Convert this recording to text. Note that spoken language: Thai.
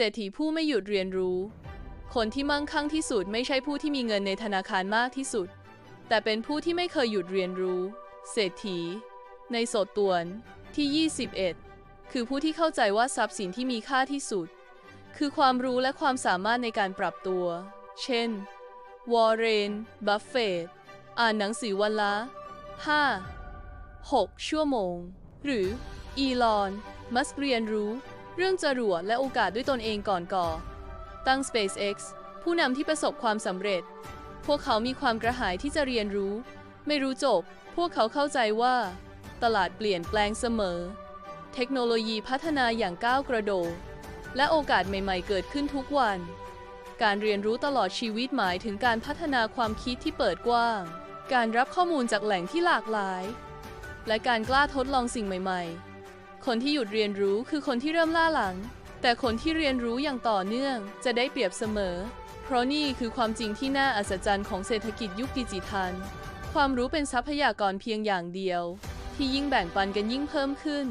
ศรษฐีผู้ไม่หยุดเรียนรู้ คนที่มั่งคั่งที่สุดไม่ใช่ผู้ที่มีเงินในธนาคารมากที่สุด แต่เป็นผู้ที่ไม่เคยหยุดเรียนรู้ เศรษฐี ในโสดตวน ที่ 21 คือผู้ที่เข้าใจว่าทรัพย์สินที่มีค่าที่สุด คือความรู้และความสามารถในการปรับตัว เช่น วอร์เรน บัฟเฟตอ่านหนังสือวันละ 5 6 ชั่วโมง หรือ อีลอน มัสเรียนรู้ เรื่องจรวดและโอกาสด้วยตนเองก่อนก่อ ตั้ง SpaceX ผู้นำที่ประสบความสำเร็จ พวกเขามีความกระหายที่จะเรียนรู้ ไม่รู้จบ พวกเขาเข้าใจว่า ตลาดเปลี่ยนแปลงเสมอ เทคโนโลยีพัฒนาอย่างก้าวกระโดด และโอกาสใหม่ ๆ เกิดขึ้นทุกวัน การเรียนรู้ตลอดชีวิตหมายถึงการพัฒนาความคิดที่เปิดกว้าง การรับข้อมูลจากแหล่งที่หลากหลาย และการกล้าทดลองสิ่งใหม่ ๆ คนที่หยุดเรียนรู้คือคนที่เริ่มล่าหลัง แต่คนที่เรียนรู้อย่างต่อเนื่องจะได้เปรียบเสมอ เพราะนี่คือความจริงที่น่าอัศจรรย์ของเศรษฐกิจยุคดิจิทัล ความรู้เป็นทรัพยากรเพียงอย่างเดียว ที่ยิ่งแบ่งปันกันยิ่งเพิ่มขึ้น